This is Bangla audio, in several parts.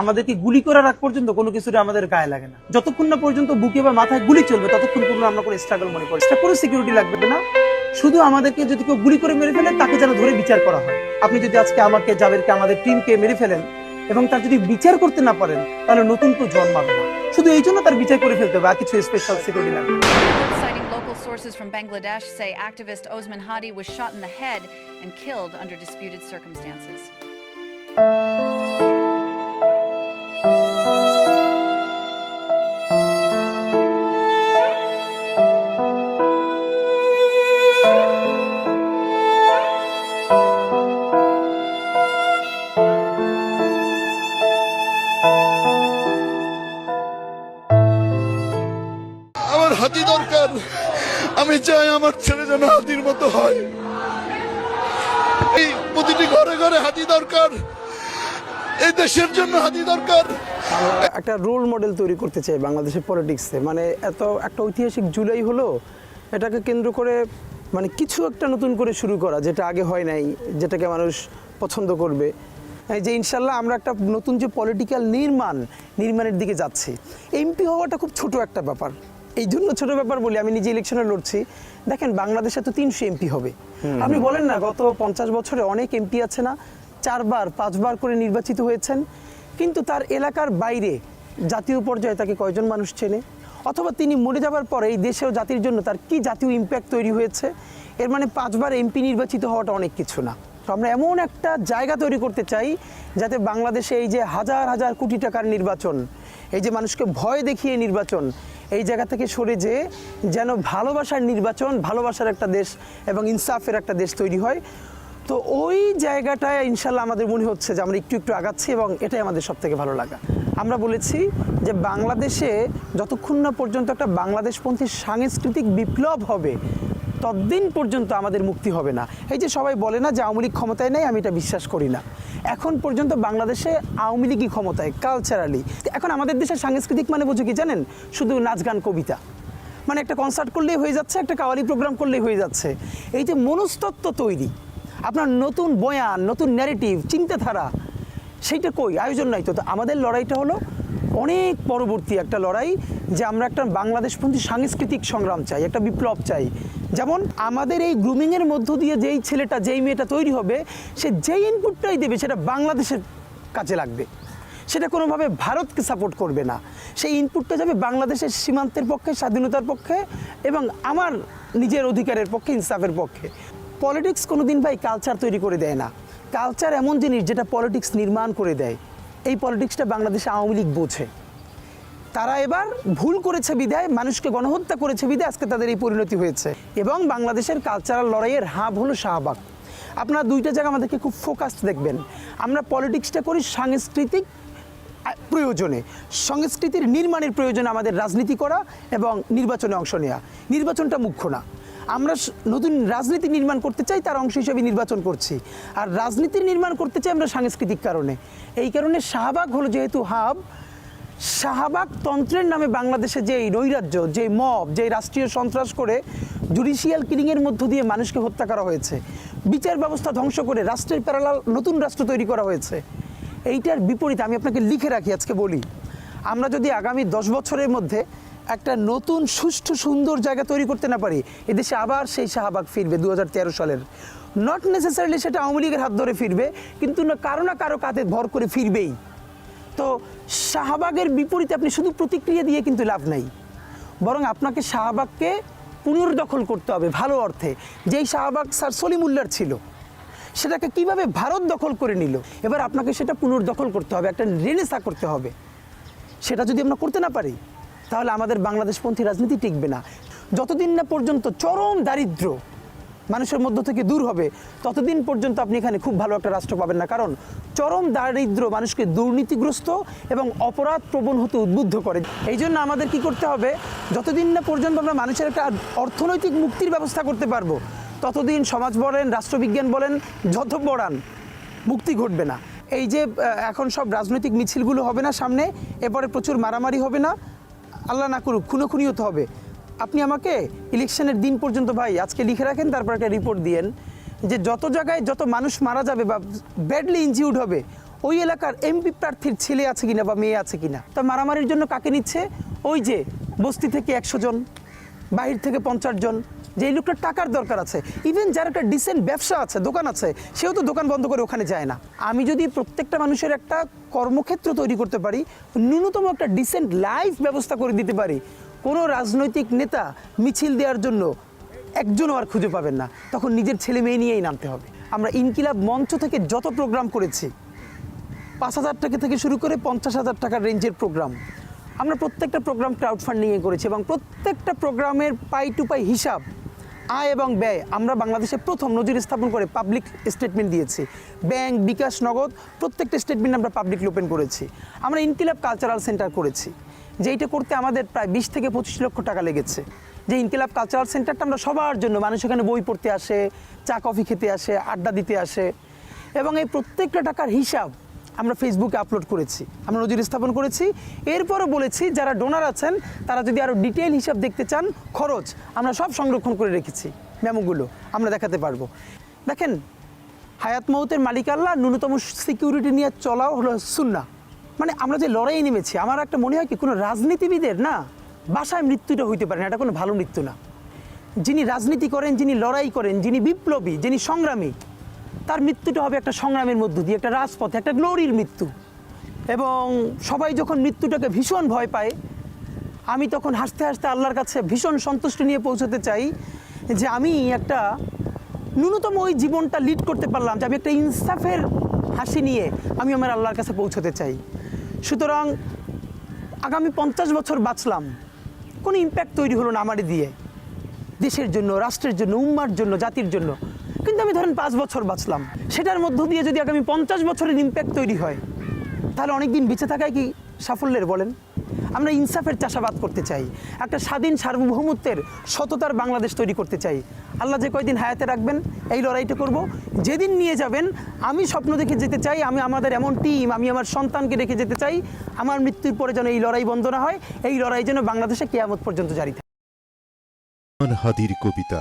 আমাদেরকে গুলি করার আগ পর্যন্ত কোনো কিছুতে আমাদের গায়ে লাগে না। যতক্ষণ না পর্যন্ত বুকে বা মাথায় গুলি চলবে, ততক্ষণ পর্যন্ত আমরা কোনো স্ট্রাগল মনে করি সেটা কোনো সিকিউরিটি লাগবে না। শুধু আমাদেরকে যদি কেউ গুলি করে মেরে ফেলে, তাকে যেন ধরে বিচার করা হয়। আপনি যদি আজকে আমাকে, জাবেরকে, আমাদের টিমকে মেরে ফেলেন এবং তার যদি বিচার করতে না পারেন, তাহলে নতুন কেউ জন্মাবে না। শুধু এই জন্য তার বিচার করে ফেলতে হবে, আর কিছু স্পেশাল সিকিউরিটি লাগবে sources from Bangladesh say activist Osman Hadi was shot in the head and killed under disputed circumstances. প্রতিটি ঘরে ঘরে হাতি দরকার। এই দেশের জন্য হাতি দরকার। একটা রোল মডেল তৈরি করতে চাই বাংলাদেশের পলিটিক্সে মানে এত একটা ঐতিহাসিক জুলাই হলো, এটাকে কেন্দ্র করে মানে কিছু একটা নতুন করে শুরু করা, যেটা আগে হয় নাই, যেটাকে মানুষ পছন্দ করবে। যে ইনশাল্লাহ আমরা একটা নতুন যে পলিটিক্যাল নির্মাণ, নির্মাণের দিকে যাচ্ছি। এমপি হওয়াটা খুব ছোট একটা ব্যাপার। এই জন্য ছোট ব্যাপার বলি আমি নিজে ইলেকশনে লড়ছি। দেখেন বাংলাদেশে তো তিনশো এমপি হবে। আপনি বলেন না গত পঞ্চাশ বছরে অনেক এমপি আছে না? চারবার পাঁচবার করে নির্বাচিত হয়েছেন। কিন্তু তার এলাকার বাইরে জাতীয় পর্যায়ে তাকে কয়জন মানুষ চেনে? অথবা তিনি মরে যাবার পরে এই দেশের ও জাতির জন্য তার কি জাতীয় ইম্প্যাক্ট তৈরি হয়েছে? এর মানে পাঁচবার এমপি নির্বাচিত হওয়াটা অনেক কিছু না। তো আমরা এমন একটা জায়গা তৈরি করতে চাই যাতে বাংলাদেশে এই যে হাজার হাজার কোটি টাকার নির্বাচন, এই যে মানুষকে ভয় দেখিয়ে নির্বাচন, এই জায়গা থেকে সরে যে যেন ভালোবাসার নির্বাচন, ভালোবাসার একটা দেশ এবং ইনসাফের একটা দেশ তৈরি হয়। তো ওই জায়গাটায় ইনশাল্লাহ আমাদের মনে হচ্ছে যে আমরা একটু একটু আগাচ্ছি এবং এটাই আমাদের সব থেকে ভালো লাগা। আমরা বলেছি যে বাংলাদেশে যতক্ষণ না পর্যন্ত একটা বাংলাদেশপন্থী সাংস্কৃতিক বিপ্লব হবে ততদিন পর্যন্ত আমাদের মুক্তি হবে না। এই যে সবাই বলে না যে আওয়ামী লীগ ক্ষমতায় নেই, আমি এটা বিশ্বাস করি না। এখন পর্যন্ত বাংলাদেশে আওয়ামী লীগই ক্ষমতায় কালচারালি এখন আমাদের দেশের সাংস্কৃতিক মানে বুঝো কি জানেন? শুধু নাচ গান, কবিতা। মানে একটা কনসার্ট করলেই হয়ে যাচ্ছে, একটা কাওয়ালি প্রোগ্রাম করলেই হয়ে যাচ্ছে। এই যে মনস্তত্ত্ব তৈরি, আপনার নতুন বয়ান, নতুন ন্যারেটিভ চিন্তাধারা, সেইটা কই? আয়োজন নাই তো। তো আমাদের লড়াইটা হলো অনেক পরবর্তী একটা লড়াই যে আমরা একটা বাংলাদেশপন্থী সাংস্কৃতিক সংগ্রাম চাই, একটা বিপ্লব চাই। যেমন আমাদের এই গ্রুমিংয়ের মধ্য দিয়ে যেই ছেলেটা, যেই মেয়েটা তৈরি হবে, সে যেই ইনপুটটাই দেবে, সেটা বাংলাদেশের কাজে লাগবে। সেটা কোনোভাবে ভারতকে সাপোর্ট করবে না। সেই ইনপুটটা যাবে বাংলাদেশের সীমান্তের পক্ষে, স্বাধীনতার পক্ষে এবং আমার নিজের অধিকারের পক্ষে, ইনসাফের পক্ষে। পলিটিক্স কোনো দিন ভাই কালচার তৈরি করে দেয় না। কালচার এমন জিনিস যেটা পলিটিক্স নির্মাণ করে দেয়। এই পলিটিক্সটা বাংলাদেশে আওয়ামী লীগ বোঝে। তারা এবার ভুল করেছে বিদায়, মানুষকে গণহত্যা করেছে বিদায়, আজকে তাদের এই পরিণতি হয়েছে। এবং বাংলাদেশের কালচারাল লড়াইয়ের হাব হলো শাহবাগ। আপনারা দুইটা জায়গা আমাদেরকে খুব ফোকাসড দেখবেন। আমরা পলিটিক্সটা করি সাংস্কৃতিক প্রয়োজনে। সংস্কৃতির নির্মাণের প্রয়োজনে আমাদের রাজনীতি করা এবং নির্বাচনে অংশ নেওয়া। নির্বাচনটা মুখ্য না। আমরা নতুন রাজনীতি নির্মাণ করতে চাই, তার অংশ হিসেবে নির্বাচন করছি। আর রাজনীতি নির্মাণ করতে চাই আমরা সাংস্কৃতিক কারণে। এই কারণে শাহবাগ হলো যেহেতু হাব, শাহবাগ তন্ত্রের নামে বাংলাদেশে যে নৈরাজ্য যে মব যে রাষ্ট্রীয় সন্ত্রাস করে জুডিশিয়াল কিলিংয়ের মধ্য দিয়ে মানুষকে হত্যা করা হয়েছে। বিচার ব্যবস্থা ধ্বংস করে রাষ্ট্রের প্যারালাল নতুন রাষ্ট্র তৈরি করা হয়েছে। এইটার বিপরীতে আমি আপনাকে লিখে রাখি, আজকে বলি। আমরা যদি আগামী দশ বছরের মধ্যে একটা নতুন সুষ্ঠু সুন্দর জায়গা তৈরি করতে না পারি। এদেশে আবার সেই শাহবাগ ফিরবে দু হাজার তেরো সালের। নট নেসেসারিলি সেটা আওয়ামী লীগের হাত ধরে ফিরবে, কিন্তু না কারও না কারও কাঁধে ভর করে ফিরবেই। তো শাহবাগের বিপরীতে আপনি শুধু প্রতিক্রিয়া দিয়ে কিন্তু লাভ নাই। বরং আপনাকে শাহবাগকে পুনর্দখল করতে হবে ভালো অর্থে। যেই শাহবাগ স্যার সলিমুল্লার ছিল, সেটাকে কীভাবে ভারত দখল করে নিল? এবার আপনাকে সেটা পুনর্দখল করতে হবে, একটা রেনেসা করতে হবে। সেটা যদি আমরা করতে না পারি তাহলে আমাদের বাংলাদেশপন্থী রাজনীতি টিকবে না। যতদিন না পর্যন্ত চরম দারিদ্র্য মানুষের মধ্য থেকে দূর হবে, ততদিন পর্যন্ত আপনি এখানে খুব ভালো একটা রাষ্ট্র পাবেন না। কারণ চরম দারিদ্র্য মানুষকে দুর্নীতিগ্রস্ত এবং অপরাধ প্রবণ হতে উদ্বুদ্ধ করে। এই জন্য আমাদের কি করতে হবে? যতদিন না পর্যন্ত আমরা মানুষের একটা অর্থনৈতিক মুক্তির ব্যবস্থা করতে পারব, ততদিন সমাজ বলেন, রাষ্ট্রবিজ্ঞান বলেন, যত পড়ান, মুক্তি ঘটবে না। এই যে এখন সব রাজনৈতিক মিছিলগুলো হবে না সামনে এরপরে প্রচুর মারামারি হবে না। আল্লাহ না করুক খুনোখুনিও হতে হবে। আপনি আমাকে ইলেকশনের দিন পর্যন্ত ভাই, আজকে লিখে রাখেন, তারপর একটা রিপোর্ট দিয়েন যে যত জায়গায় যত মানুষ মারা যাবে বা ব্যাডলি ইনজিউড হবে, ওই এলাকার এমপি প্রার্থীর ছেলে আছে কিনা বা মেয়ে আছে কিনা তা মারামারির জন্য কাকে নিচ্ছে? ওই যে বস্তি থেকে একশো জন, বাহির থেকে পঞ্চাশ জন যে এই লোকটার টাকার দরকার আছে। ইভেন যার একটা ডিসেন্ট ব্যবসা আছে, দোকান আছে, সেও তো দোকান বন্ধ করে ওখানে যায় না। আমি যদি প্রত্যেকটা মানুষের একটা কর্মক্ষেত্র তৈরি করতে পারি, ন্যূনতম একটা ডিসেন্ট লাইফ ব্যবস্থা করে দিতে পারি, কোনো রাজনৈতিক নেতা মিছিল দেওয়ার জন্য একজনও আর খুঁজে পাবেন না। তখন নিজের ছেলে মেয়ে নিয়েই নামতে হবে। আমরা ইনকিলাব মঞ্চ থেকে যত প্রোগ্রাম করেছি, পাঁচ হাজার টাকা থেকে শুরু করে পঞ্চাশ হাজার টাকার রেঞ্জের প্রোগ্রাম আমরা প্রত্যেকটা প্রোগ্রাম ক্রাউড ফান্ডিংয়ে করেছি এবং প্রত্যেকটা প্রোগ্রামের পাই টু পাই হিসাব আয় এবং ব্যয় আমরা বাংলাদেশে প্রথম নজির স্থাপন করে পাবলিক স্টেটমেন্ট দিয়েছি। ব্যাংক, বিকাশ, নগদ, প্রত্যেকটা স্টেটমেন্ট আমরা পাবলিক ওপেন করেছি। আমরা ইনকিলাব কালচারাল সেন্টার করেছি, যেইটা করতে আমাদের প্রায় বিশ থেকে পঁচিশ লক্ষ টাকা লেগেছে। যে ইনকিলাব কালচারাল সেন্টারটা আমরা সবার জন্য, মানুষ এখানে বই পড়তে আসে, চা, কফি খেতে আসে, আড্ডা দিতে আসে। এবং এই প্রত্যেকটা টাকার হিসাব আমরা ফেসবুকে আপলোড করেছি, আমরা নজির স্থাপন করেছি। এরপরও বলেছি, যারা ডোনার আছেন, তারা যদি আরও ডিটেল হিসাব দেখতে চান, খরচ আমরা সব সংরক্ষণ করে রেখেছি মেমোগুলো আমরা দেখাতে পারব। দেখেন, হায়াত মৌতের মালিক আল্লাহ ন্যূনতম সিকিউরিটি নিয়ে চলাও হলো সুন্না মানে আমরা যে লড়াই নেমেছি, আমার একটা মনে হয় কি, কোনো রাজনীতিবিদের না বাসায় মৃত্যুটা হইতে পারে না, এটা কোনো ভালো মৃত্যু না। যিনি রাজনীতি করেন, যিনি লড়াই করেন, যিনি বিপ্লবী, যিনি সংগ্রামী তার মৃত্যুটা হবে একটা সংগ্রামের মধ্য দিয়ে, একটা রাজপথে, একটা গ্লোরির মৃত্যু। এবং সবাই যখন মৃত্যুটাকে ভীষণ ভয় পায়, আমি তখন হাসতে হাসতে আল্লাহর কাছে ভীষণ সন্তুষ্টি নিয়ে পৌঁছতে চাই যে আমি একটা ন্যূনতম ওই জীবনটা লিড করতে পারলাম, যে আমি একটা ইনসাফের হাসি নিয়ে আমি আমার আল্লাহর কাছে পৌঁছতে চাই। সুতরাং আগামী পঞ্চাশ বছর বাঁচলাম, কোনো ইম্প্যাক্ট তৈরি হলো না আমারই দিয়ে। দেশের জন্য, রাষ্ট্রের জন্য, উম্মার জন্য, জাতির জন্য। কিন্তু আমি ধরেন পাঁচ বছর বাঁচলাম। সেটার মধ্য দিয়ে যদি আগামী পঞ্চাশ বছরের ইম্প্যাক্ট তৈরি হয়, তাহলে অনেক দিন বেঁচে থাকায় কি সাফল্যের বলেন? আমরা ইনসাফের চাষাবাদ করতে চাই, একটা স্বাধীন সার্বভৌমত্বের সততার বাংলাদেশ তৈরি করতে চাই। আল্লাহ যে কয়দিন হায়াতে রাখবেন, এই লড়াইটা করব। যেদিন নিয়ে যাবেন, আমি স্বপ্ন দেখে যেতে চাই, আমি আমাদের এমন টিম আমি আমার সন্তানকে রেখে যেতে চাই, আমার মৃত্যুর পরে যেন এই লড়াই বন্ধ না হয়, এই লড়াই যেন বাংলাদেশে কেয়ামত পর্যন্ত জারি থাকে। কবিতা।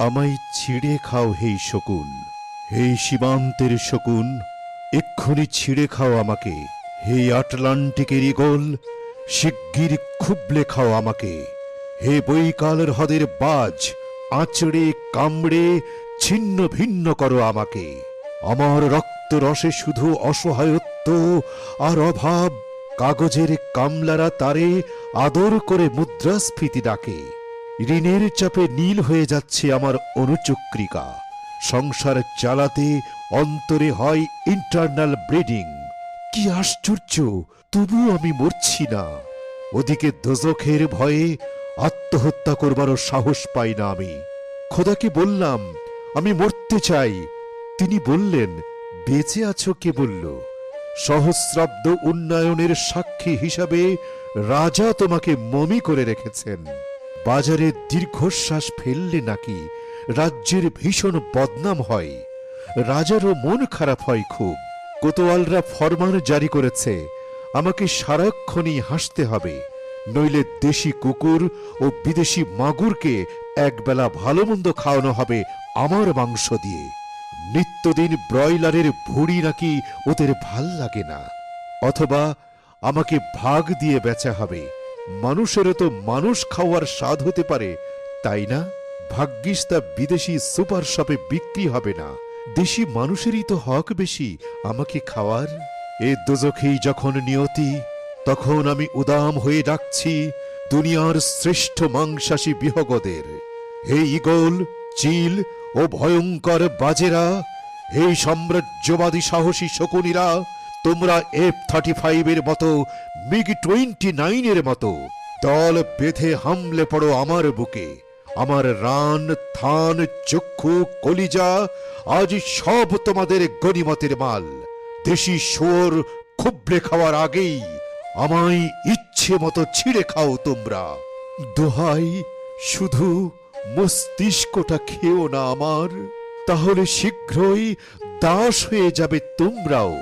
আমায় ছিঁড়ে খাও হেই শকুন। হেই সীমান্তের শকুন, এক্ষুনি ছিঁড়ে খাও আমাকে। হে আটলান্টিকের ইগল শিগগির খুবলে খাও আমাকে। হে বৈকালের হদের বাজ, আঁচড়ে কামড়ে ছিন্ন ভিন্ন করো আমাকে। আমার রক্ত রসে শুধু অসহায়ত্ব আর অভাব, কাগজের কামলারা তারে আদর করে মুদ্রাস্ফীতি ডাকে। ঋণের চাপে নীল হয়ে যাচ্ছে আমার অনুচক্রিকা। সংসার চালাতে অন্তরে হয় ইন্টারনাল ব্লিডিং কি আশ্চর্য তবু আমি মরছি না। ওদিকে দোজখের ভয়ে আত্মহত্যা করবারও সাহস পাই না আমি। খোদাকে বললাম, আমি মরতে চাই। তিনি বললেন, বেঁচে আছো কে বলল? সহস্রাব্দ উন্নয়নের সাক্ষী হিসাবে রাজা তোমাকে মমি করে রেখেছেন। বাজারে দীর্ঘশ্বাস ফেললে নাকি রাজ্যের ভীষণ বদনাম হয়। রাজারও মন খারাপ হয় খুব। কোতোয়ালরা ফরমান জারি করেছে, আমাকে সারাক্ষণই হাসতে হবে। নইলে দেশি কুকুর ও বিদেশি মাগুরকে একবেলা ভালো মন্দ খাওয়ানো হবে আমার মাংস দিয়ে। নিত্যদিন ব্রয়লারের ভুড়ি নাকি ওদের ভালো লাগে না। অথবা আমাকে ভাগ দিয়ে বেচা হবে। মানুষেরও তো মানুষ খাওয়ার স্বাদ হতে পারে, তাই না? ভাগ্যিস তা বিদেশি সুপার শপে বিক্রি হবে না। দেশি মানুষেরই তো হক বেশি, আমাকে খাওয়ার। এ দোজখেই যখন নিয়তি, তখন আমি উদাম হয়ে ডাকছি, দুনিয়ার শ্রেষ্ঠ মাংসাশী বিহগদের। হে ইগল চিল ও ভয়ঙ্কর বাজেরা, হে সাম্রাজ্যবাদী সাহসী শকুনিরা তোমরা এফ থার্টি ফাইভের মতো মিগ টোয়েন্টি নাইনের মতো, দল বেঁধে হামলে পড়ো আমার বুকে। আমার রান, থান, চক্ষু, কলিজা, আজ সব তোমাদের গনিমতের মাল। দেশি শোর খুবলে খাওয়ার আগেই আমায় ইচ্ছে মতো ছিঁড়ে খাও তোমরা। দোহাই, শুধু মস্তিষ্কটা খেও না আমার। তাহলে শীঘ্রই দাস হয়ে যাবে তোমরাও।